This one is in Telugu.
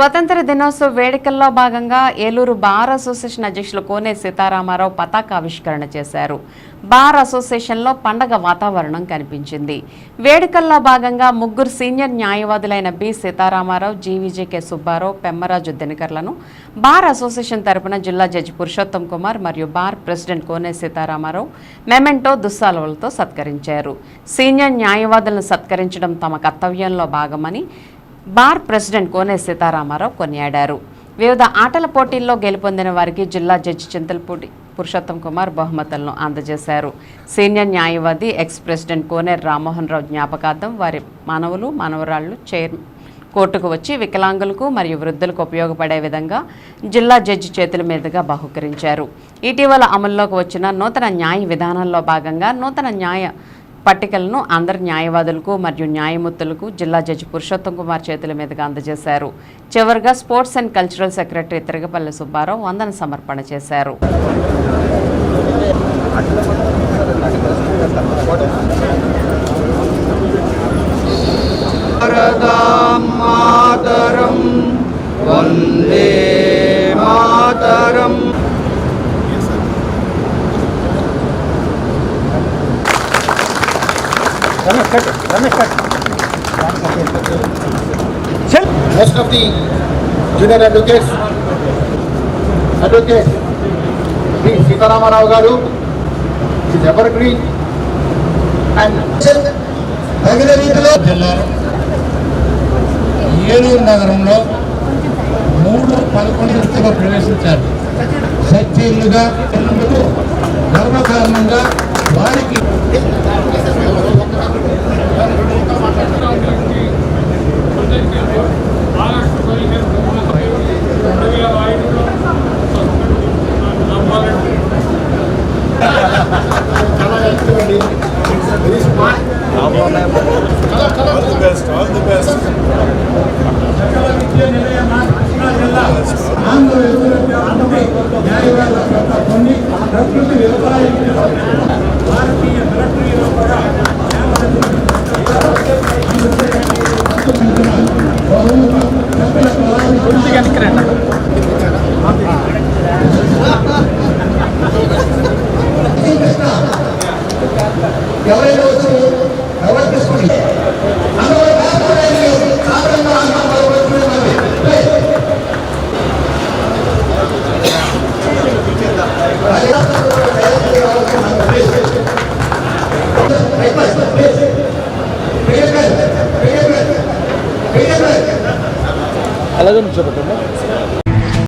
స్వతంత్ర దినోత్సవ వేడుకల్లో భాగంగా ఏలూరు బార్ అసోసియేషన్ అధ్యక్షులు కోనే సీతారామారావు పతాకావిష్కరణ చేశారు. బార్ అసోసియేషన్లో పండగ వాతావరణం కనిపించింది. వేడుకల్లో భాగంగా ముగ్గురు సీనియర్ న్యాయవాదులైన బి సీతారామారావు జీవీజేకే సుబ్బారావు పెమ్మరాజు దినకర్లను బార్ అసోసియేషన్ తరపున జిల్లా జడ్జి పురుషోత్తం కుమార్ మరియు bar president Kone Sitaramarao memento దుస్సాలువలతో సత్కరించారు. సీనియర్ న్యాయవాదులను సత్కరించడం తమ కర్తవ్యంలో భాగమని బార్ ప్రెసిడెంట్ కోనే సీతారామారావు కొనియాడారు. వివిధ ఆటల పోటీల్లో గెలుపొందిన వారికి జిల్లా జడ్జి చింతలపూడి పురుషోత్తం కుమార్ బహుమతులను అందజేశారు. సీనియర్ న్యాయవాది ఎక్స్ ప్రెసిడెంట్ కోనేరు రామ్మోహన్ రావు జ్ఞాపకార్థం వారి మానవులు మనవరాళ్ళు చైర్ కోర్టుకు వచ్చి వికలాంగులకు మరియు వృద్ధులకు ఉపయోగపడే విధంగా జిల్లా జడ్జి చేతుల మీదుగా బహుకరించారు. ఇటీవల అమల్లోకి వచ్చిన నూతన న్యాయ విధానంలో భాగంగా నూతన న్యాయ పట్టికలను అందరి న్యాయవాదులకు మరియు న్యాయమూర్తులకు జిల్లా జడ్జి పురుషోత్తం కుమార్ చేతుల మీదుగా అందజేశారు. చివరిగా sports and cultural secretary Tiragapalli Subbarao వందన సమర్పణ చేశారు. Most of the junior advocates, advocates, Sri Sitaramaravu garu, is evergreen and తగిన రీతిలో జిల్లా ఏలూరు నగరంలో మూడు పదకొండుగా ప్రవేశించారు సత్యులుగా గర్వకారణంగా వారికి Best, all the best. అలాగే ఎవరు